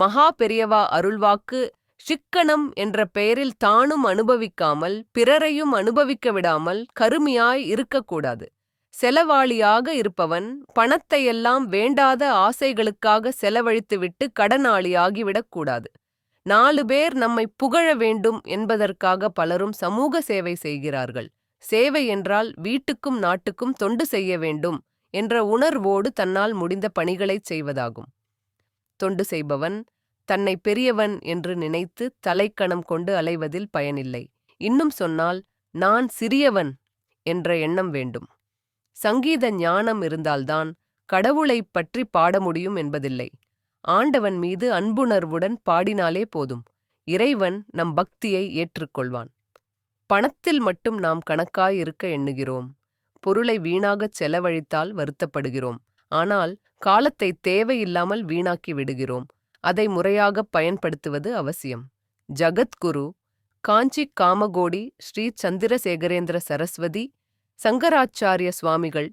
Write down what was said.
மகா பெரியவா அருள்வாக்கு சிக்கனம் என்ற பெயரில் தானும் அனுபவிக்காமல் பிறரையும் அனுபவிக்க விடாமல் கருமியாய் இருக்கக்கூடாது. செலவாளியாக இருப்பவன் பணத்தையெல்லாம் வேண்டாத ஆசைகளுக்காக செலவழித்துவிட்டு கடனாளியாகிவிடக்கூடாது நாலு பேர் நம்மை புகழ வேண்டும் என்பதற்காக பலரும் சமூக சேவை செய்கிறார்கள். சேவை என்றால் வீட்டுக்கும் நாட்டுக்கும் தொண்டு செய்ய வேண்டும் என்ற உணர்வோடு தன்னால் முடிந்த பணிகளைச் செய்வதாகும். தொண்டு செய்பவன் தன்னை பெரியவன் என்று நினைத்து தலைக்கணம் கொண்டு அலைவதில் பயனில்லை. இன்னும் சொன்னால் நான் சிறியவன் என்ற எண்ணம் வேண்டும். சங்கீத ஞானம் இருந்தால்தான் கடவுளைப் பற்றி பாட முடியும் என்பதில்லை. ஆண்டவன் மீது அன்புணர்வுடன் பாடினாலே போதும். இறைவன் நம் பக்தியை ஏற்றுக்கொள்வான். பணத்தில் மட்டும் நாம் கணக்காயிருக்க எண்ணுகிறோம். பொருளை வீணாகச் செலவழித்தால் வருத்தப்படுகிறோம். ஆனால் காலத்தை தேவையில்லாமல் வீணாக்கி விடுகிறோம். அதை முறையாகப் பயன்படுத்துவது அவசியம். ஜகத்குரு காஞ்சி காமகோடி ஸ்ரீ சந்திரசேகரேந்திர சரஸ்வதி சங்கராச்சாரிய சுவாமிகள்